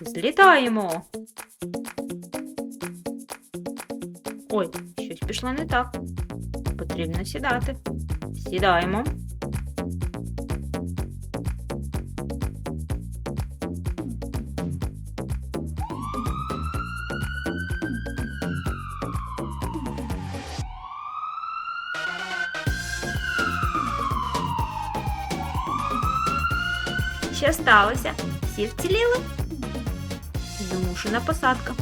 Злітаємо. Ой, щось пішло не так. Потрібно сідати. Сідаємо. Що сталося? Всі вціліли? Змушена посадка.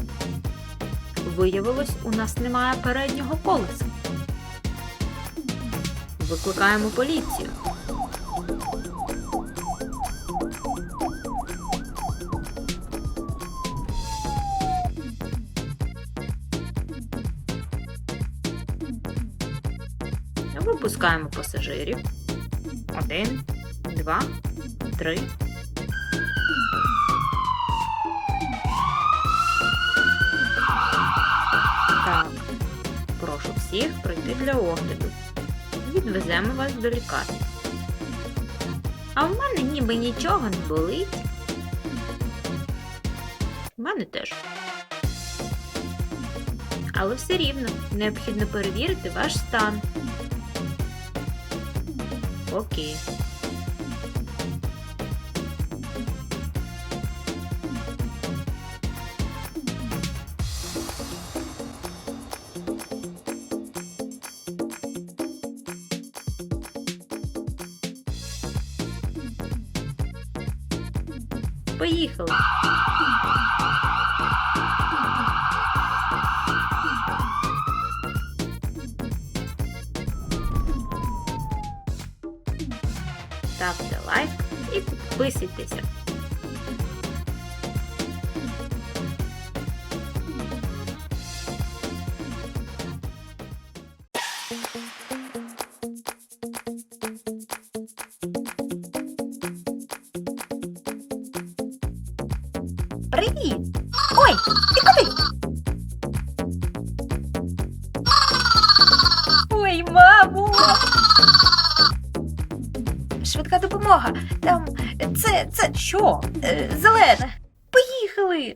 Виявилось, у нас немає переднього колеса. Викликаємо поліцію. Випускаємо пасажирів. Один, два, три. Всіх прийти для огляду. Відвеземо вас до лікарні. А в мене ніби нічого не болить. В мене теж. Але все рівно необхідно перевірити ваш стан. Окей. Поїхали. Ставте лайк і підписуйтеся. Швидка допомога. Там це, це що? Е, Зелене. Поїхали.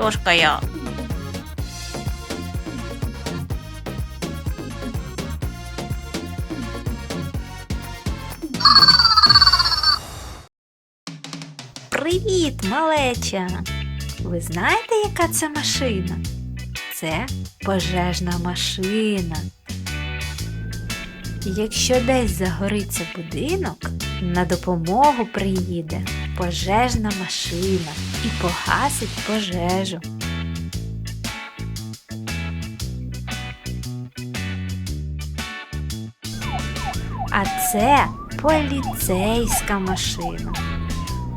Хрюшка я. Привіт, малеча! Ви знаєте, яка це машина? Це пожежна машина. Якщо десь загориться будинок, на допомогу приїде пожежна машина і погасить пожежу. А це поліцейська машина.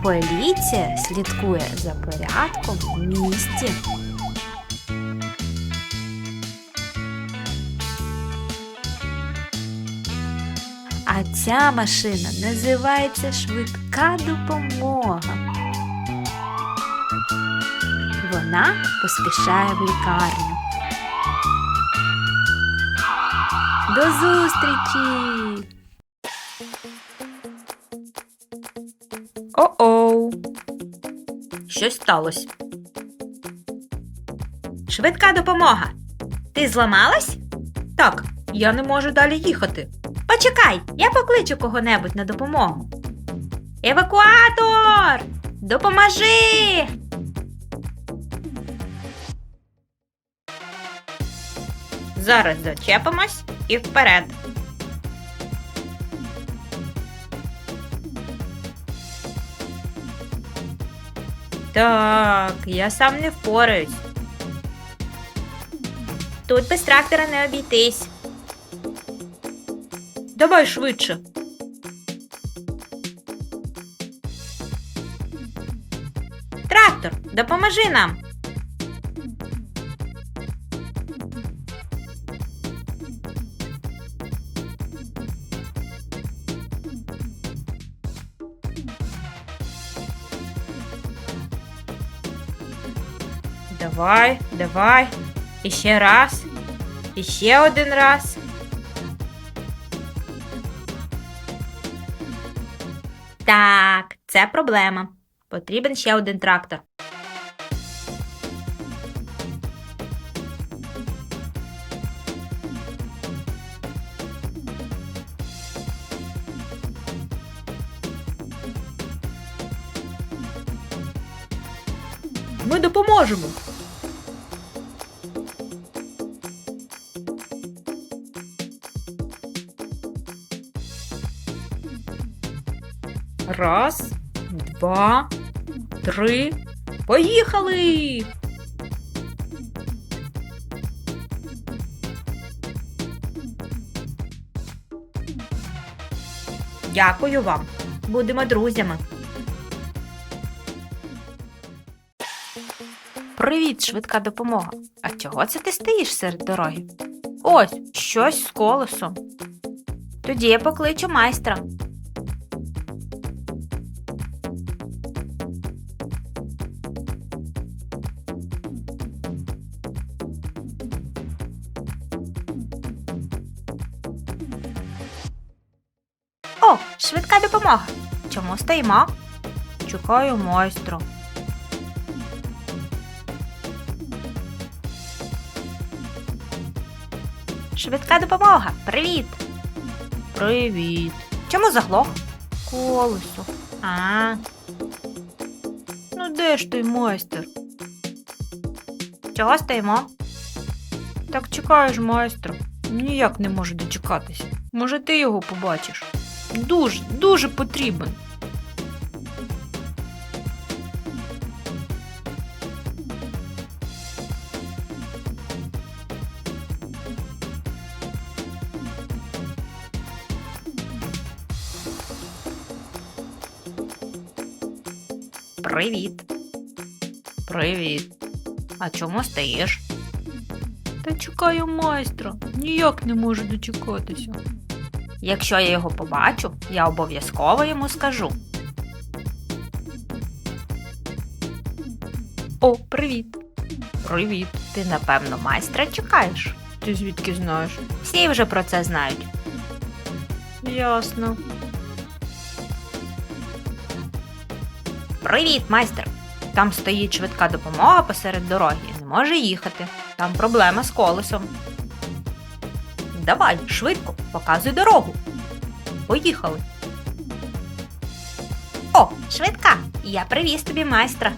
Поліція слідкує за порядком в місті. А ця машина називається швидка допомога. Вона поспішає в лікарню. До зустрічі! О-оу. Щось сталося. Швидка допомога. Ти зламалась? Так, я не можу далі їхати. Почекай, я покличу кого-небудь на допомогу. Евакуатор! Допоможи! Зараз зачепимось і вперед. Так, я сам не впораюсь. Тут без трактора не обійтись. Давай швидше. Трактор, допоможи нам. Давай, давай. Ще раз. Ще один раз. Так, це проблема. Потрібен ще один трактор. Ми допоможемо. Раз, два, три. Поїхали! Дякую вам. Будемо друзями. Привіт, швидка допомога. А чого це ти стоїш серед дороги? Ось, щось з колесом. Тоді я покличу майстра. О, швидка допомога. Чому стоїмо? Чекаю майстра. Швидка допомога. Привіт. Привіт. Чому заглох? Колесо. А. Ну де ж той майстер? Чого стоїмо? Так чекаєш майстра. Ніяк не можу дочекатися. Може, ти його побачиш? Дуже, дуже потрібен. Привіт. Привіт. А чому стоїш? Та чекаю майстра. Ніяк не можу дочекатися. Якщо я його побачу, я обов'язково йому скажу. О, привіт. Привіт. Ти, напевно, майстра чекаєш. Ти звідки знаєш? Всі вже про це знають. Ясно. Привіт, майстер. Там стоїть швидка допомога посеред дороги не може їхати. Там проблема з колесом. Давай, швидко, показуй дорогу. Поїхали. О, швидка! Я привіз тобі майстра.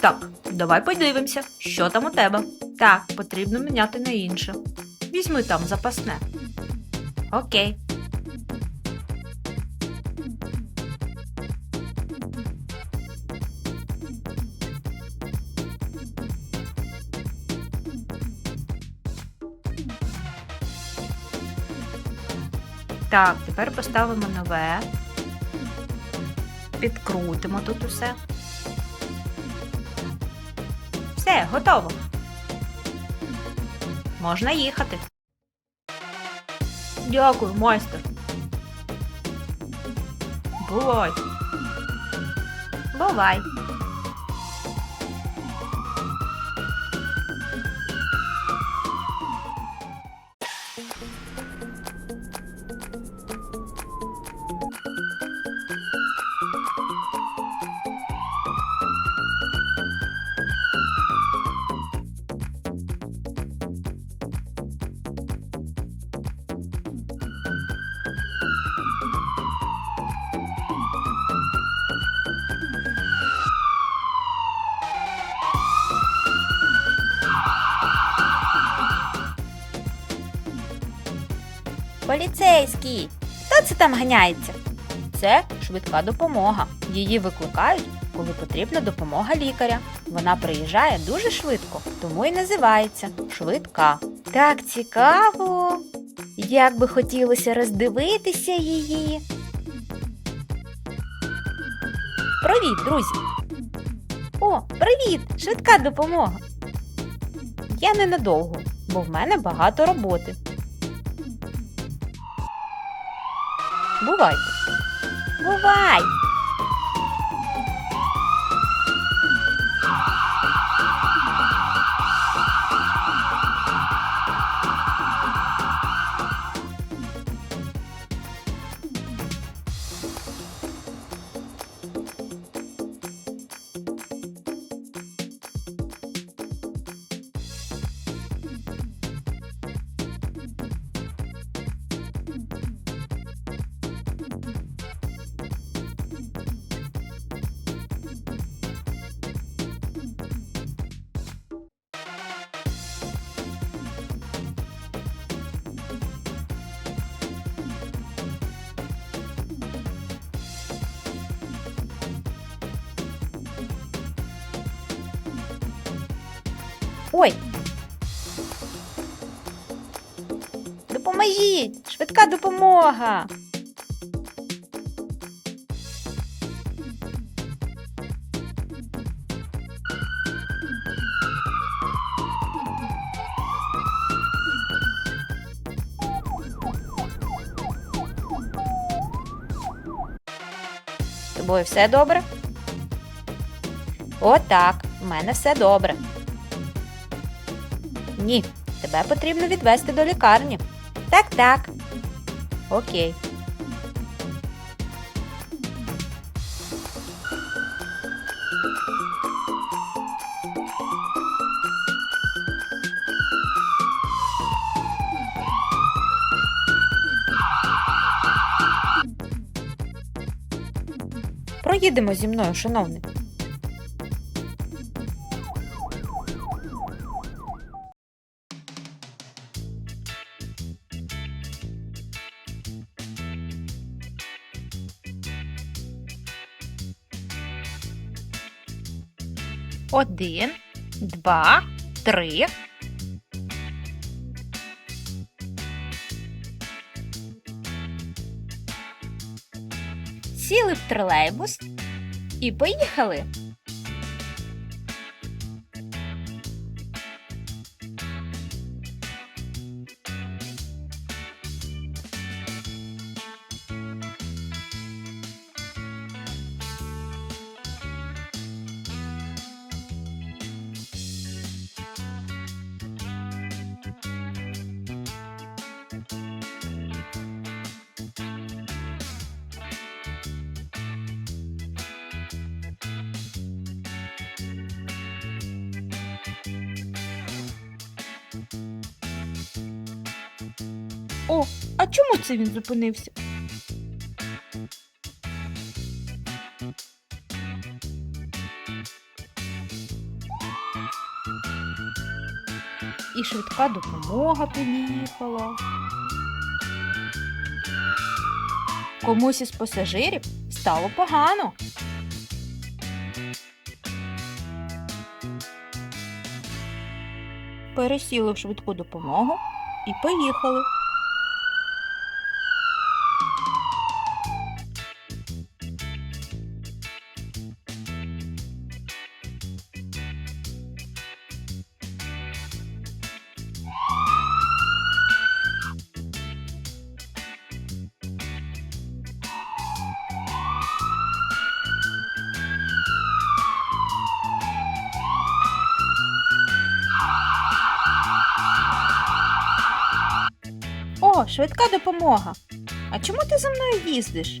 Так, давай подивимося, що там у тебе. Так, потрібно міняти на інше. Візьми там запасне. Окей. Так, тепер поставимо нове. Підкрутимо тут усе. Все, готово. можна їхати. Дякую, майстер. Бувай. Бувай. Поліцейський. Хто це там ганяється? Це швидка допомога. Її викликають, коли потрібна допомога лікаря. Вона приїжджає дуже швидко, тому і називається швидка. Так цікаво. Як би хотілося роздивитися її. Привіт, друзі! О, привіт! Швидка допомога. Я ненадовго, бо в мене багато роботи. Бувайте. Бувай. Ой. Допоможіть! Швидка допомога. Тобою все добре? Отак, в мене все добре. Ні, тебе потрібно відвести до лікарні. Так, так. Окей. Проїдемо зі мною, шановний. Один, два, три. Сіли в тролейбус і поїхали. О, а чому це він зупинився? І швидка допомога під'їхала. Комусь із пасажирів стало погано. Пересіли в швидку допомогу і поїхали. Допомога. А чому ти за мною їздиш?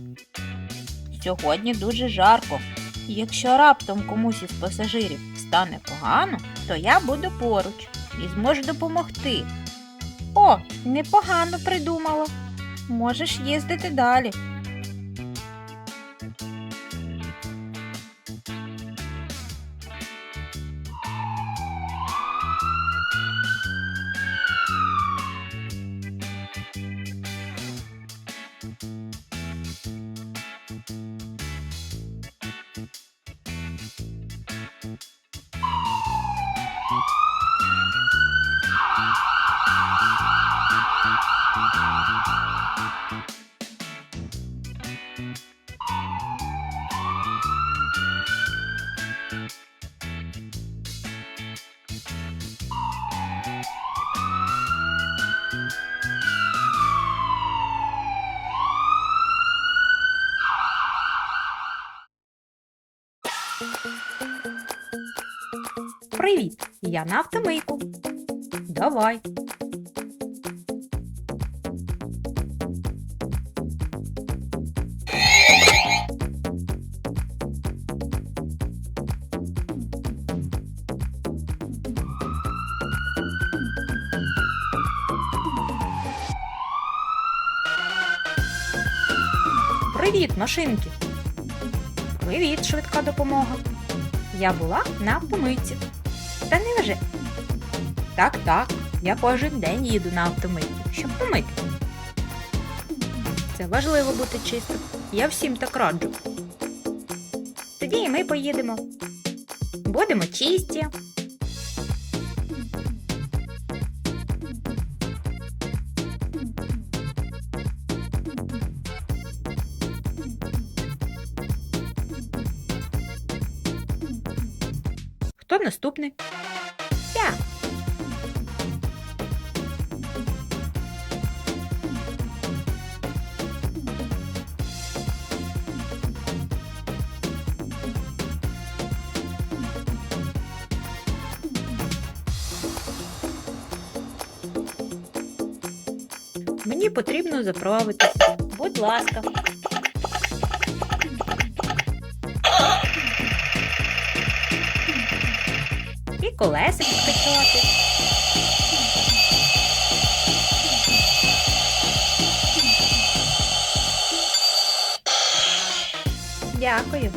Сьогодні дуже жарко. Якщо раптом комусь із пасажирів стане погано, то я буду поруч і зможу допомогти. О, непогано придумала. Можеш їздити далі. Я на автомийку. Давай. Привіт, машинки. Привіт, швидка допомога. Я була на автомийці. Та невже? Так, так. Я кожен день їду на автомийку, щоб помити. Це важливо бути чистим. Я всім так раджу. Тоді і ми поїдемо. Будемо чисті. Хто наступний? Мені потрібно заправитися. Будь ласка. Колеса підкачати. Дякую.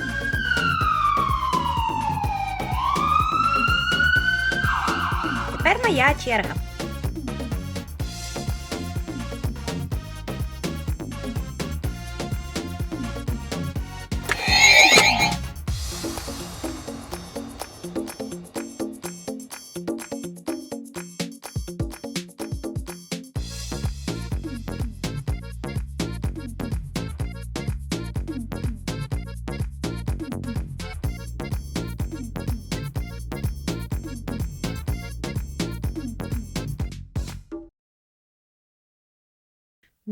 Тепер моя черга.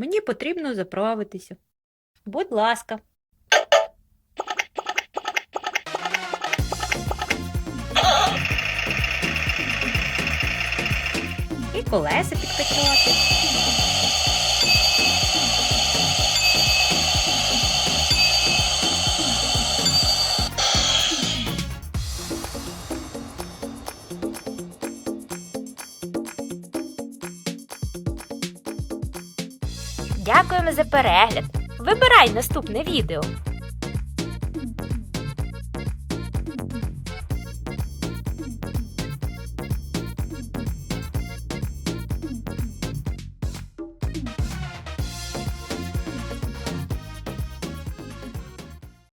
Мені потрібно заправитися. Будь ласка. І колеса підкачати. За перегляд. Вибирай наступне відео.